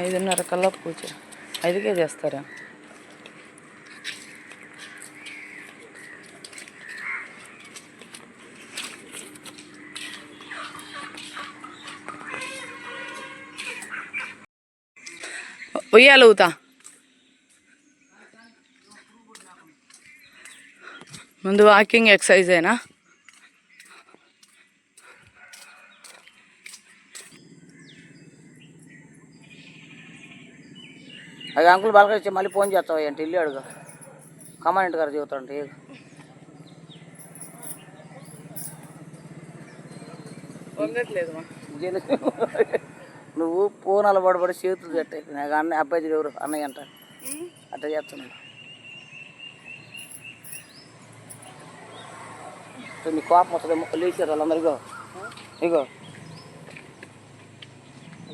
ఐదున్నర కల్లా పూజ. ఐదుకే చేస్తారా? ఉయ్యాలు ఊతా. ముందు వాకింగ్ ఎక్సర్సైజ్ అయినా అది అంకుల్ బాగా ఇచ్చి మళ్ళీ ఫోన్ చేస్తావు ఏంటి? ఇల్లు అడుగు. కమాండెంట్ గారు చెబుతాంటే నువ్వు ఫోన్ అలవాటుపడి చేతులు పెట్టేది నాకు అన్నయ్య అబ్బాయి ఎవరు? అన్నయ్య అంట. అట్లా చేస్తున్నాడు. నీ కోపం వస్తుందేమో లేచారు వాళ్ళందరూ ఇగో. ఇగో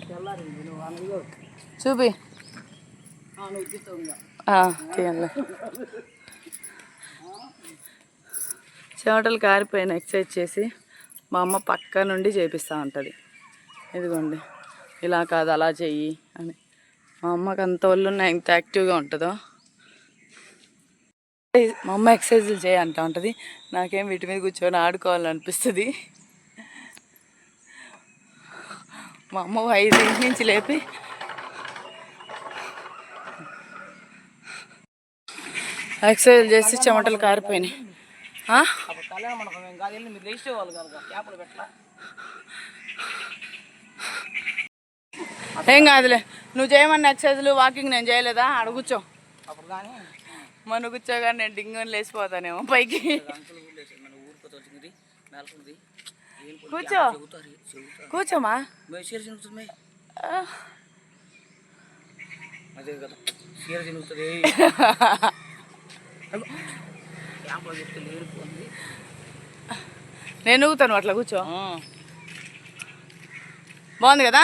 తెల్లారింది నువ్వు అన్న ఇగో చూపి ఆ, నువ్వు తీస్తావు ఇంకా తీయండి. చెమటలు కారిపోయిన ఎక్సర్సైజ్ చేసి మా అమ్మ పక్క నుండి చేపిస్తూ ఉంటుంది. ఇదిగోండి ఇలా కాదు అలా చెయ్యి అని. మా అమ్మకి అంత ఒళ్ళున్న ఎంత యాక్టివ్గా ఉంటుందో. మా అమ్మ ఎక్సర్సైజులు చేయ ఉంటుంది. నాకేం వీటి మీద కూర్చొని ఆడుకోవాలనిపిస్తుంది. మా అమ్మ ఐదింటి నుంచి లేపి ఎక్సర్సైజ్ చేసి చెమటలు కారిపోయినాయి. ఏం కాదులే. నువ్వు చేయమన్న ఎక్సర్సైజులు వాకింగ్ నేను చేయలేదా? ఆడ కూర్చో. మన కూర్చోగా నేను డింగని లేచిపోతానేమో పైకి. కూర్చో. కూర్చోమా. అదే కదా. నేను ఊగుతాను అట్లా కూర్చో. బాగుంది కదా?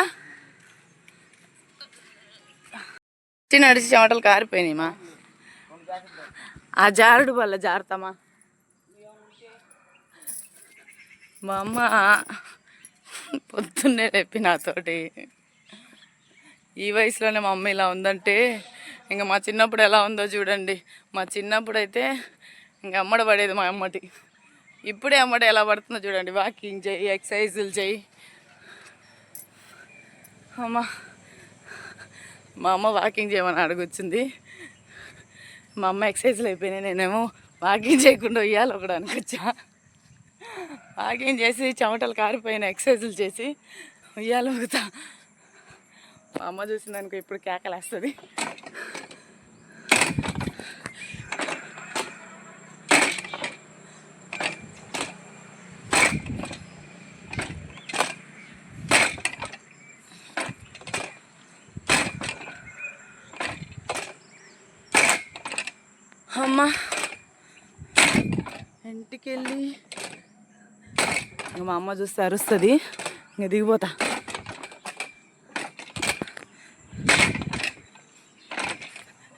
చిన్న నడిచి చెమటలు కారిపోయినాయి మా. ఆ జారుడు వల్ల జారుతామా? మా అమ్మ పొద్దున్నే లేపి నాతోటి. ఈ వయసులోనే మా అమ్మ ఇలా ఉందంటే ఇంకా మా చిన్నప్పుడు ఎలా ఉందో చూడండి. మా చిన్నప్పుడు అయితే ఇంకా అమ్మడ పడేది మా అమ్మటి. ఇప్పుడే అమ్మట ఎలా పడుతుందో చూడండి. వాకింగ్ చేయి ఎక్సర్సైజులు చేయి. అమ్మ మా అమ్మ వాకింగ్ చేయమని అడుగుచ్చింది. మా అమ్మ ఎక్సర్సైజులు అయిపోయినాయి. నేనేమో వాకింగ్ చేయకుండా ఉయ్యాలి ఒకటి అనుకొచ్చా వాకింగ్ చేసి చెమటలు కారిపోయిన ఎక్సర్సైజులు చేసి ఉయ్యాలి ఊగుతా. మా అమ్మ చూసిందనుకో ఇప్పుడు కేకలేస్తుంది. అమ్మ. ఇంటికి వెళ్ళి మా అమ్మ చూస్తే అరుస్తుంది. ఇంక దిగిపోతా.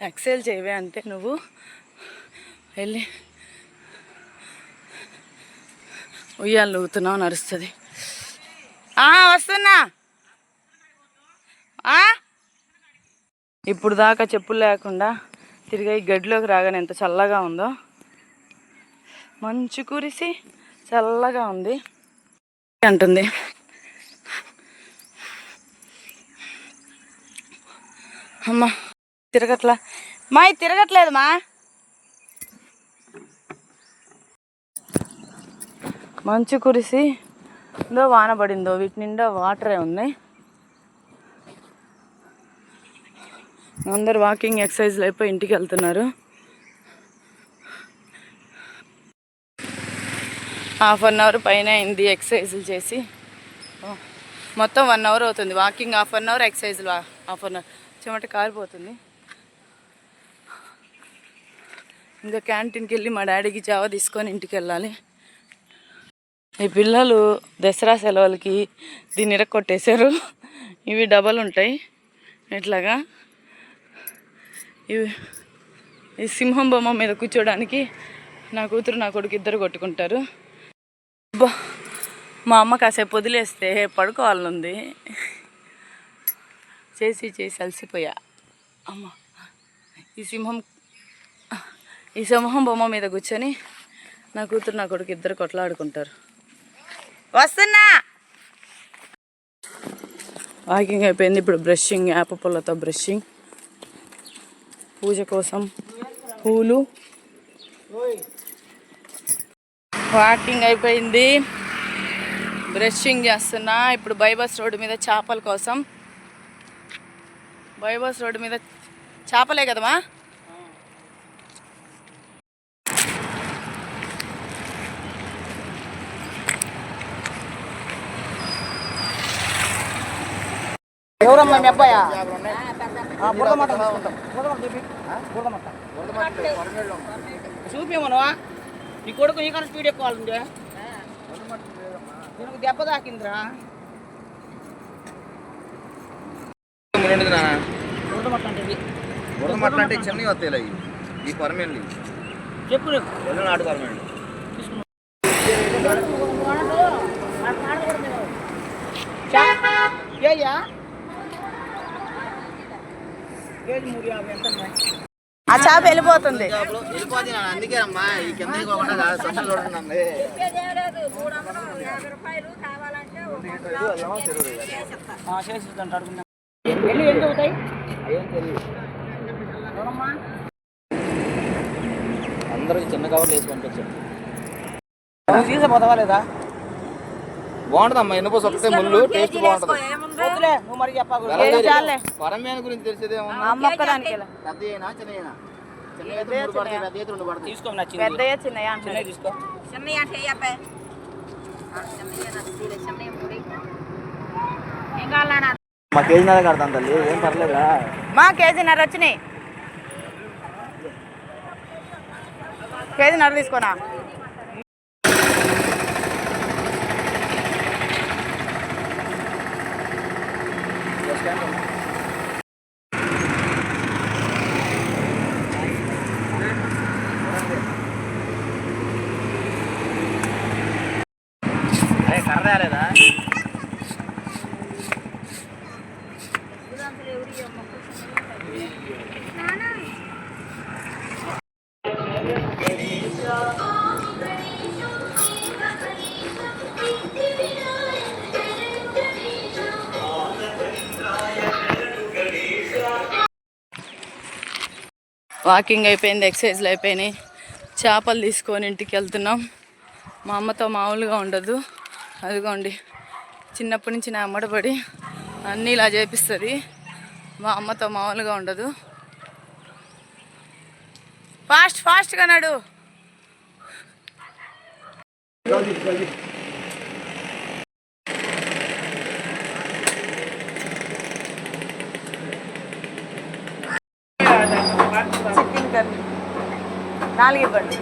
ఎక్సెల్ చేయవే అంతే నువ్వు వెళ్ళి ఉయ్యాలు నవ్వుతున్నావు నరుస్తుంది వస్తున్నా. ఆ? ఇప్పుడు దాకా చెప్పులు లేకుండా తిరిగి గడిలోకి రాగానే ఎంత చల్లగా ఉందో. మంచు కురిసి చల్లగా ఉంది అంటుంది. అమ్మా. తిరగట్లా. మా ఇది తిరగట్లేదు మా మంచు కురిసి ఇందో వాన పడిందో వీటి నిండా వాటరే ఉన్నాయి అందరు వాకింగ్ ఎక్సర్సైజ్లు అయిపోయి ఇంటికి వెళ్తున్నారు. హాఫ్ అన్ అవర్ పైన అయింది ఎక్సర్సైజులు చేసి. మొత్తం వన్ అవర్ అవుతుంది. వాకింగ్ హాఫ్ అన్ అవర్ ఎక్సర్సైజులు హాఫ్ అన్ అవర్. చెమట కారిపోతుంది. ఇంకా క్యాంటీన్కి వెళ్ళి మా డాడీకి జావ తీసుకొని ఇంటికి వెళ్ళాలి. ఈ పిల్లలు దసరా సెలవులకి దీన్ని ఇరక్కొట్టేశారు. ఇవి డబల్ ఉంటాయి. ఇట్లాగా ఇవి ఈ సింహం బొమ్మ మీద కూర్చోడానికి నా కూతురు నా కొడుకు ఇద్దరు కొట్టుకుంటారు. అబ్బా! మా అమ్మ కాసేపు వదిలేస్తే పడుకోవాలనుంది. చేసి చేసి అలసిపోయా. అమ్మ ఈ సింహం ఈ సింహం బొమ్మ మీద కూర్చొని నా కూతురు నా కొడుకు ఇద్దరు కొట్లాడుకుంటారు. వస్తున్నా! వాకింగ్ అయిపోయింది. ఇప్పుడు బ్రషింగ్ యాప పుల్లతో బ్రషింగ్. పూజ కోసం పూలు. వాకింగ్ అయిపోయింది. బ్రషింగ్ చేస్తున్నా. ఇప్పుడు బైబస్ రోడ్డు మీద చేపల కోసం. బైబస్ రోడ్డు మీద చేపలే కదమ్మా? ఎవరమ్మా మీ అబ్బాయా బురద మట్ట తీసుకుంటాం బురద మట్ట చూపి బురద మట్ట చూపేమనువా నీ కొడుకు నీకన్నా స్పీడ్ ఎక్కువ ఉండే దీనికి దెబ్బ తాకిందిరా అంటే చిన్నవి వస్తాయి. ఈ చెప్పు నాటు ఏయ్యా కేజీ మూడు యాభై ఎంత ఆ చేప వెళ్ళిపోతుంది చేపలు వెళ్ళిపోతుంది నాన్న. అందుకే అమ్మా ఈ కింద కాకుండా సంచి చూడండి చేసిద్దంట అడుగున్నా ఎన్ని ఎంత అవుతాయి ఎవరమ్మా అందరికి చిన్న కవర్లు వేసి పంపించాడు. నువ్వు తీసిపోతావా లేదా? బాగుంటుందమ్మా ఎన్నుపో సొక్కితే ముళ్ళు టేస్ట్ బాగుంటుంది. కొరమేను గురించి అమ్మ. పెద్ద అయినా చిన్న అయినా తీసుకో మా కేజీ నెల కడతాం తల్లి ఏం పర్లేదా మా కేజీన్నర వచ్చినాయి. కేజీన్నర తీసుకోనా? వాకింగ్ అయిపోయింది ఎక్సర్సైజ్లు అయిపోయినాయి. చేపలు తీసుకొని ఇంటికి వెళ్తున్నాం. మా అమ్మతో మామూలుగా ఉండదు. అదిగోండి. చిన్నప్పటి నుంచి నా అమ్మడబడి అన్నీ ఇలా చేపిస్తుంది. మా అమ్మతో మామూలుగా ఉండదు. ఫాస్ట్ ఫాస్ట్గా నాడు. Chicken curry. నాలుగు ఇవ్వండి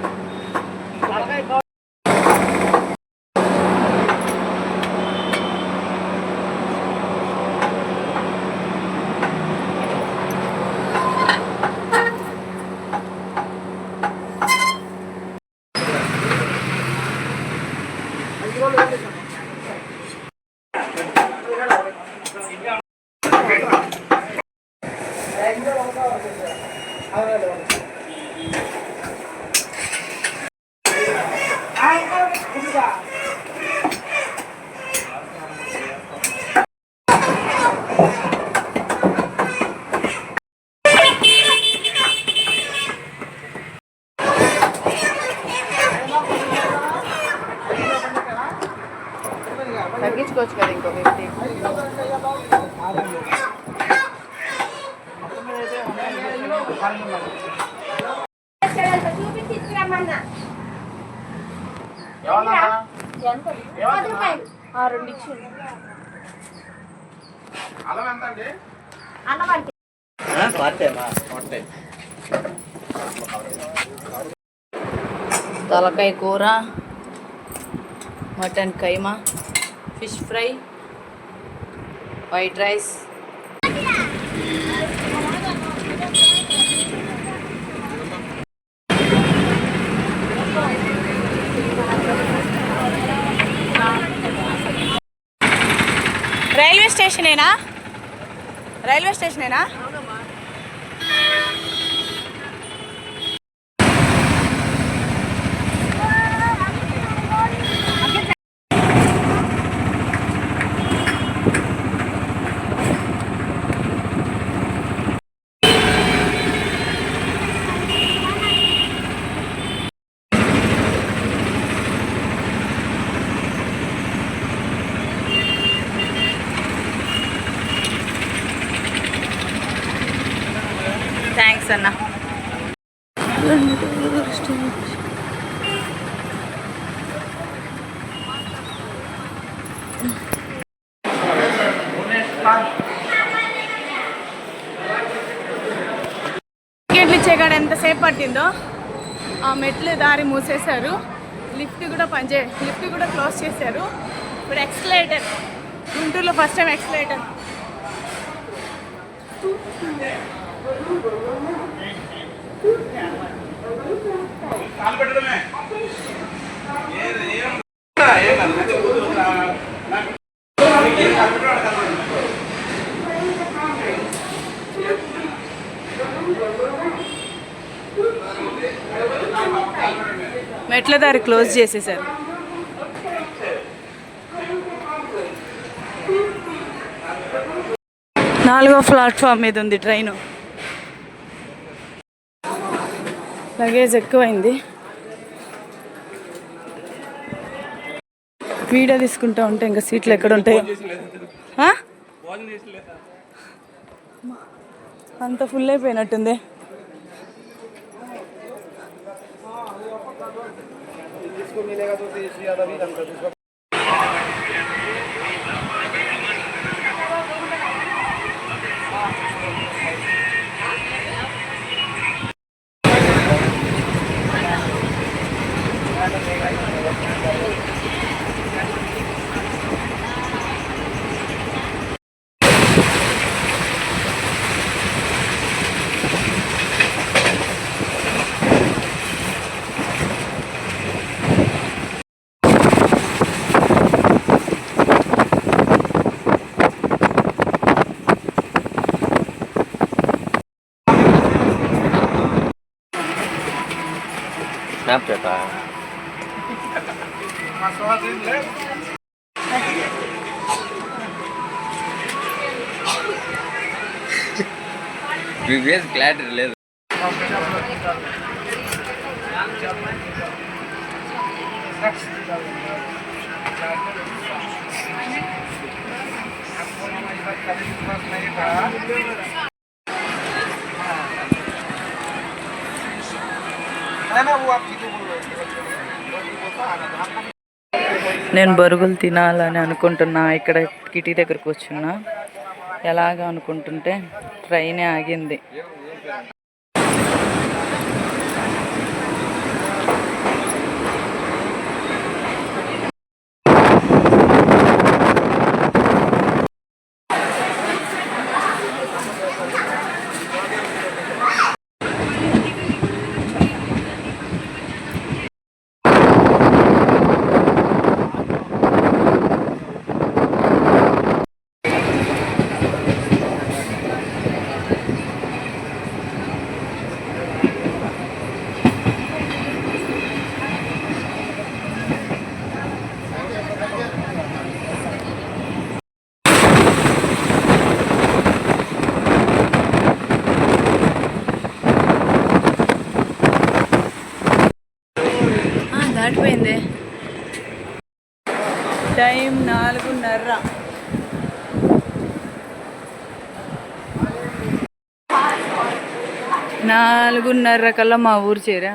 తగ్గించుకోవచ్చు కదా ఇంకో ఫిఫ్టీ తలకాయ కూర mutton keema fish fry white rice railway స్టేషనేనా? Railway స్టేషనేనా థ్యాంక్స్ అన్న టికెట్లు ఇచ్చే కాడ ఉందో ఆ మెట్లు దారి మూసేశారు. లిఫ్ట్ కూడా పనిచే లిఫ్ట్ కూడా క్లోజ్ చేశారు. ఇప్పుడు ఎక్స్లేటర్. గుంటూరులో ఫస్ట్ టైం ఎక్స్లేటర్. మెట్ల దారి క్లోజ్ చేసేసారు. నాలుగో ప్లాట్ఫామ్ మీద ఉంది ట్రైన్. లగేజ్ ఎక్కువైంది. వీడియో తీసుకుంటా ఉంటే ఇంకా సీట్లు ఎక్కడ ఉంటాయి? అంత ఫుల్ అయిపోయినట్టుంది. जिसको मिलेगा तो देश याद अभी रंग నేను బరుగులు తినాలని అనుకుంటున్నా ఇక్కడ కిటీ దగ్గరకు వచ్చున్నా ఎలాగ అనుకుంటుంటే ట్రైన్ ఆగింది ఆ, దాటిపోయింది టైం నాలుగున్నర నాలుగున్నర కల్లా మా ఊరు చేరా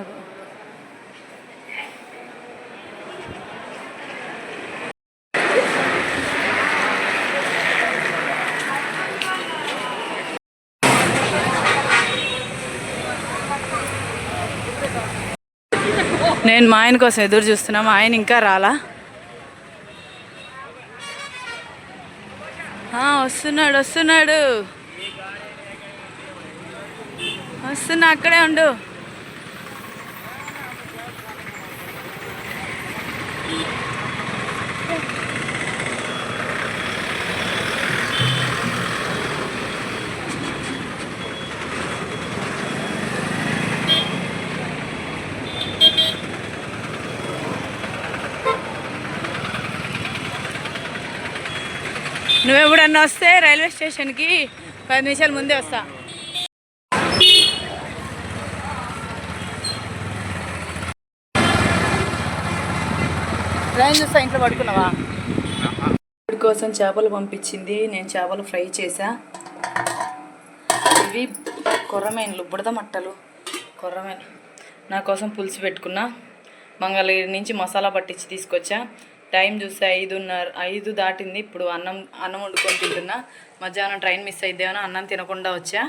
నేను మా ఆయన కోసం ఎదురు చూస్తున్నా. మా ఆయన ఇంకా రాలా? ఆ, వస్తున్నాడు వస్తున్నాడు. వస్తున్నా అక్కడే ఉండు. నువ్వు ఎప్పుడన్నా వస్తే రైల్వే స్టేషన్కి పది నిమిషాల ముందే వస్తాను ట్రైన్ చూస్తా ఇంట్లో పడుకున్నావా? ఇప్పుడు కోసం చేపలు పంపించింది నేను చేపలు ఫ్రై చేసా ఇవి కొర్రమేన్లు బుడద మట్టలు కొర్రమేన్ నా కోసం పులుసు పెట్టుకున్నా. మంగళగిరి నుంచి మసాలా పట్టించి తీసుకొచ్చా. టైం చూస్తే ఐదున్నర ఐదు దాటింది. ఇప్పుడు అన్నం అన్నం వండుకొని తింటున్నా. మధ్యాహ్నం ట్రైన్ మిస్ అయిద్దామని అన్నం తినకుండా వచ్చా.